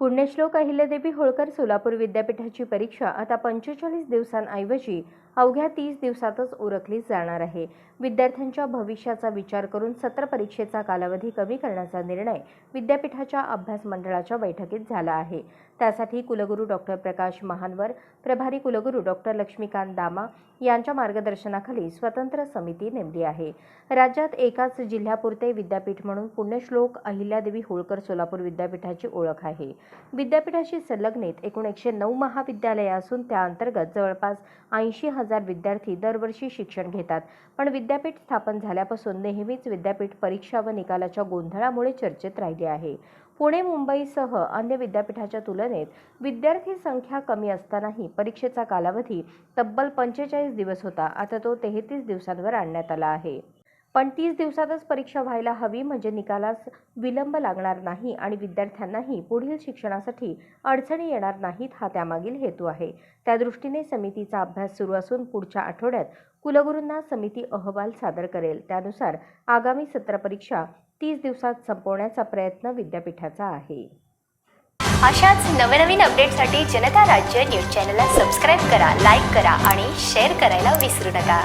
पुण्यश्लोक अहिल्यादेवी होळकर सोलापूर विद्यापीठाची परीक्षा आता पंचेचाळीस दिवसांऐवजी अवघ्या तीस दिवसातच उरकली जाणार आहे. विद्यार्थ्यांच्या भविष्याचा विचार करून सत्र परीक्षेचा कालावधी कमी करण्याचा निर्णय विद्यापीठाच्या अभ्यास मंडळाच्या बैठकीत झाला आहे. त्यासाठी कुलगुरू डॉक्टर प्रकाश महानवर प्रभारी कुलगुरू डॉक्टर लक्ष्मीकांत दामा यांच्या मार्गदर्शनाखाली स्वतंत्र समिती नेमली आहे. राज्यात एकाच जिल्ह्यापुरते विद्यापीठ म्हणून पुण्यश्लोक अहिल्यादेवी होळकर सोलापूर विद्यापीठाची ओळख आहे. विद्यापीठाशी संलग्नित एकूण एकशे नऊ महाविद्यालये असून त्या अंतर्गत जवळपास ऐंशी हजार विद्यार्थी दरवर्षी शिक्षण घेतात. पण विद्यापीठ स्थापन झाल्यापासून नेहमीच विद्यापीठ परीक्षा व निकालाच्या गोंधळामुळे चर्चेत राहिले आहे. पुणे मुंबईसह अन्य विद्यापीठाच्या तुलनेत विद्यार्थी संख्या कमी असतानाही परीक्षेचा कालावधी तब्बल पंचेचाळीस दिवस होता. आता तो तेहतीस दिवसांवर आणण्यात आला आहे. पण तीस दिवसातच परीक्षा व्हायला हवी म्हणजे निकालास विलंब लागणार नाही आणि विद्यार्थ्यांनाही पुढील शिक्षणासाठी अडचणी येणार नाहीत हा त्यामागील हेतू आहे. त्या दृष्टीने समितीचा अभ्यास सुरू असून पुढच्या आठवड्यात कुलगुरूंना समिती अहवाल सादर करेल. त्यानुसार आगामी सत्र परीक्षा तीस दिवसात संपवण्याचा प्रयत्न विद्यापीठाचा आहे. अशाच नवनवीन अपडेटसाठी जनता राज्य न्यूज चॅनलला सबस्क्राईब करा लाईक करा आणि शेअर करायला विसरू नका.